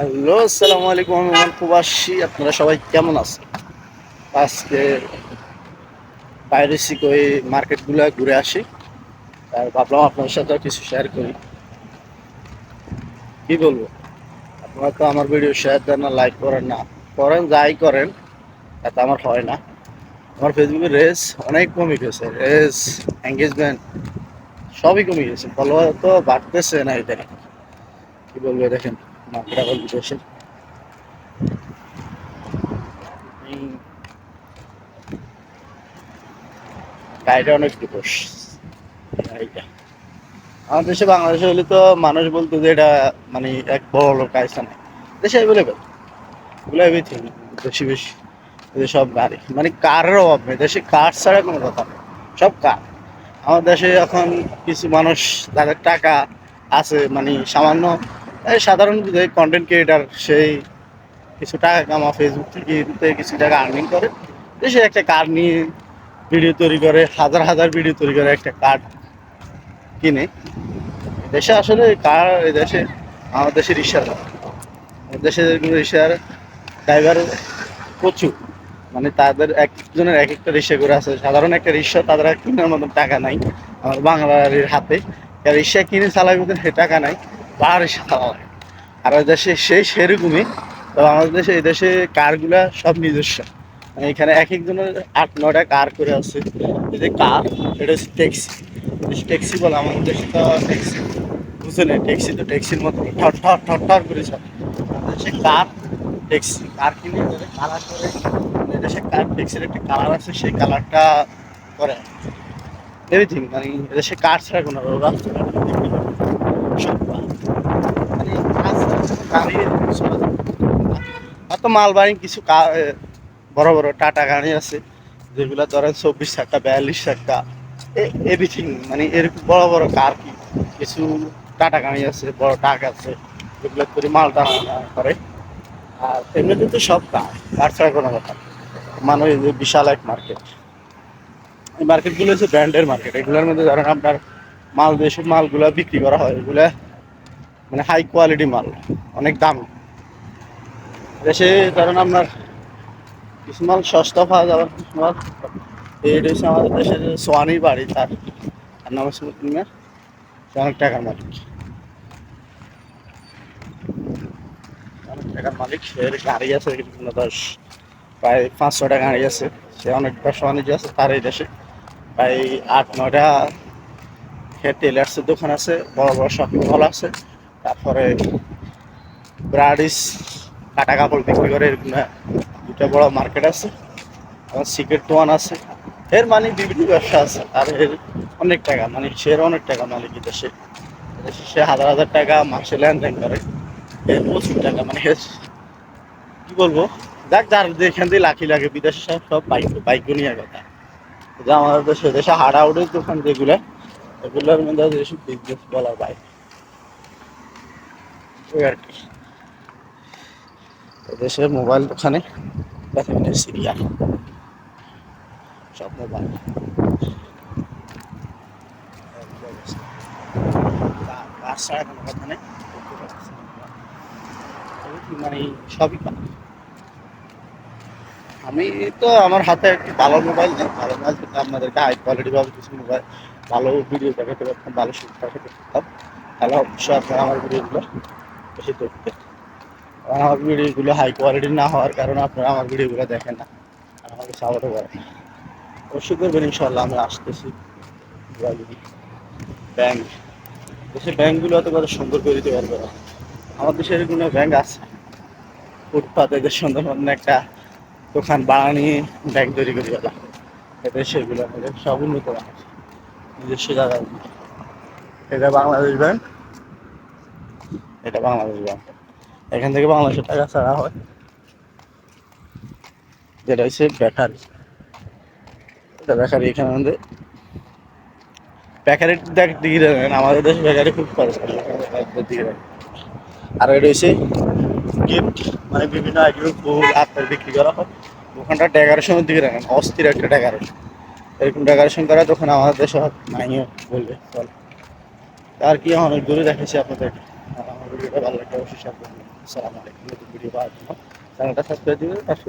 Hello, আসসালামু আলাইকুম, আমি প্রবাসী। আপনারা সবাই কেমন আছেন? আজকে বাইরেছি কই মার্কেটগুলো ঘুরে আসি। আর ভাবলাম আপনার সাথে কিছু শেয়ার করি। কি বলব? আপনারা তো আমার ভিডিও শেয়ার দেন না লাইক করেন না। করেন, যাই করেন তাতে আমার হয় না। আমার ফেসবুকের রেস অনেক কমে গেছে। রেস এঙ্গেজমেন্ট সবই কমে গেছে। ফলোয়ার তো বাড়তেছে না এটা কি বলব, দেখেন। মার্কেট আমাদের দেশে বাংলাদেশে হলে তো মানুষ বলতো যে এটা মানে এক বড় লোক দেশে এগুলো বেশি। বেশি সব গাড়ি। মানে কারের অভাব নেই। দেশে কার ছাড়া কোনো কথা নেই। সব কার। আমাদের দেশে এখন কিছু মানুষ, তাদের টাকা আছে মানে সামান্য সাধারণ যে কন্টেন্ট ক্রিয়েটার সেই কিছু টাকা কামা ফেসবুক থেকে এতে কিছু টাকা আর্নিং করে। দেশে একটা কার নিয়ে ভিডিও তৈরি করে, হাজার হাজার ভিডিও তৈরি করে একটা কার্ড কিনে। দেশে আসলে কার দেশে, আমাদের দেশে রিক্সা আমাদের দেশে রিক্সার ড্রাইভার প্রচুর। মানে তাদের একজনের এক একটা রিক্সা করে আছে। সাধারণ একটা রিক্সা তাদের কেনার মতন টাকা নাই। আমার বাংলার হাতে। রিক্সা কিনে চালাবে সে টাকা নাই। রিক্সা চালাবে আর ওই দেশে সেই সেরকমই, তো আমাদের দেশে, এই দেশে কারগুলা সব নিজস্ব। মানে এখানে এক একজনের আট, নয়টা কার করে আছে। এই যে কার, এটা হচ্ছে ট্যাক্সি। ট্যাক্সি বলে আমাদের দেশে তো ট্যাক্সি। বুঝে নেই, ট্যাক্সি তো ট্যাক্সির মতো ঠর ঠর ঠর ঠর করে সব দেশে কার, ট্যাক্সি। কার কিনে কালার করে। আমাদের দেশে কার, ট্যাক্সির একটা কালার আছে, সেই কালারটা করে। এভরিথিং মানে এদেশে কার ছাড়া কোনো রাস্তা সব। মানে কাজ গাড়ি চলা যায় না। আর তো মালবাহী কিছু বড় বড় টাটা গাড়ি আছে, যেগুলো ধরেন চব্বিশ চারটা বিয়াল্লিশ চারটা এভরিথিং মানে এরকম বড় বড় কার কি, কিছু টাটা গাড়ি আছে, বড় ট্রাক আছে, যেগুলো করে মাল করে আর এমনিতে কিন্তু সব কার ছাড়া কোনো কথা। মানে যে বিশাল এক মার্কেট এই মার্কেটগুলো হচ্ছে ব্র্যান্ডের মার্কেট এগুলোর মধ্যে ধরেন আপনার মাল যেসব মালগুলো বিক্রি করা হয়, এগুলো মানে হাই কোয়ালিটি মাল, অনেক দাম। দেশে ধরেন আপনার কিছু মাল সস্তা পাওয়া যাবে মাল এটা হচ্ছে আমাদের দেশের সোয়ানি বাড়ি, তার তার নাম হচ্ছে মুসলিমের অনেক টাকার মালিক। অনেক টাকার মালিক, সে গাড়ি আছে, বিভিন্ন দশ প্রায় পাঁচ ছটা গাড়ি আছে, সে অনেকটা সোয়ানিজি আছে, তার এই দেশে। প্রায় আট, নয়টা টেলার্সের দোকান আছে, বড় বড় শপিং মল আছে তারপরে ব্রাডিস কাটা কাপড় বিক্রি করে এরকম দুটা বড় মার্কেট আছে, এবং সিক্রেট ওয়ান আছে। এর মানে বিভিন্ন ব্যবসা আছে, আর এর অনেক টাকা মানে সের অনেক টাকা মালিক দেশে। সে হাজার হাজার টাকা মাসে লেনদেন করে। এর প্রচুর টাকা মানে কি বলব? যাক, যার যেখান দিয়ে লাখি লাগে, বিদেশে সব বাইক বাইক নিয়ে কথা। যে আমাদের দেশে দেশে হাড়াউড়ের দোকান যেগুলো, এগুলোর মধ্যে বিজনেস বলা বাইক ওই আর কি। দেশে মোবাইল দোকানে দেখেন সিরিয়াল সব মোবাইল। কার ছাড়া কোনো মানে সবই আমি তো আমার হাতে একটি ভালো মোবাইল নেই। ভালো মোবাইল কিন্তু আপনাদেরকে হাই কোয়ালিটি ভাবে কিছু মোবাইল, ভালো ভিডিও দেখাতে পারতাম, ভালো শুট দেখাতে পারতাম। তাহলে অবশ্যই আপনারা আমার ভিডিওগুলো বেশি কারণ আমার ভিডিওগুলো হাই কোয়ালিটি না হওয়ার কারণে আপনারা আমার ভিডিওগুলো দেখেন না। আর আমাকে সাপোর্টও করেন অবশ্যই করবেন ইনশাল্লাহ আমরা আসতেছি। ব্যাংক। দেশের ব্যাংকগুলো এত কত সুন্দর করে দিতে পারবে না। আমার দেশের কোনো ব্যাংক আছে? ফুটপাতে এদের সুন্দরবন একটা দোকান বানিয়ে ব্যাংক তৈরি করে গেলাম এদের সেগুলো সব উন্নত ব্যাংক নিজস্ব জায়গায়। এটা বাংলাদেশ ব্যাংক। এটা বাংলাদেশ ব্যাংক এখান থেকে বাংলাদেশের টাকা ছাড়া হয়। যেটা হচ্ছে বেকারি বেকারি এখানে আমাদের। বেকারি দেখ দিকে দেন আমাদের দেশে বেকারি খুব দিকে আর এটা হচ্ছে গিফট মানে বিভিন্ন আইটেমের ফুল আপনার বিক্রি করা হয়। ওখানটা ডেকারেশনের দিকে রাখেন অস্থির একটা ডেকারেশন এরকম ডেকারেশন করা তখন আমাদের দেশে নাইও বলবে, চল। আর কি অনেক দূরে দেখেছি আপনাদের আর আমার ভিডিওটা ভালো লাগলে অবশ্যই শেয়ার করবেন। আসসালামু আলাইকুম। নতুন ভিডিও পাওয়ার জন্য চ্যানেলটা সাবস্ক্রাইব দিবেন। পাশে